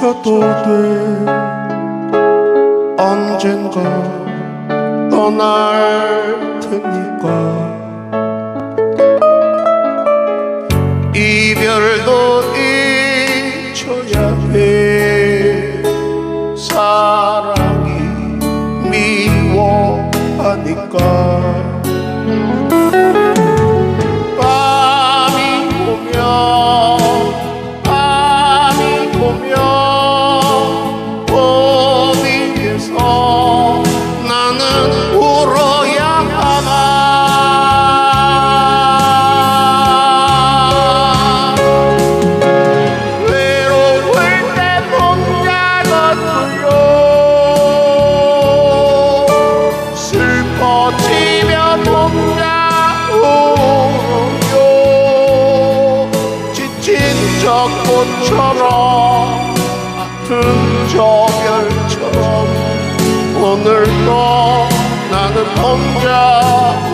돼. 언젠가 떠날 테니까. 이별도 잊혀야 해. 사랑이 미워하니까 슬퍼지면 혼자 울어요 지친 저 꽃처럼 같은 저 별처럼 오늘도 나는 혼자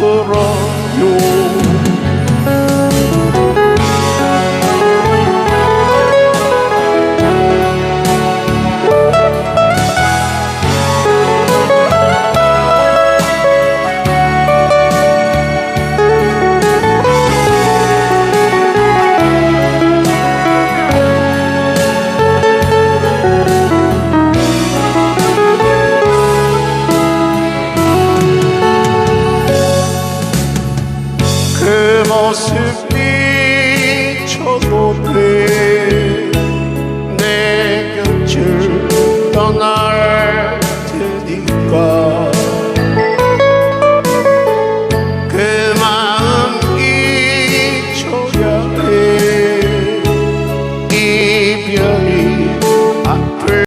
울어 모습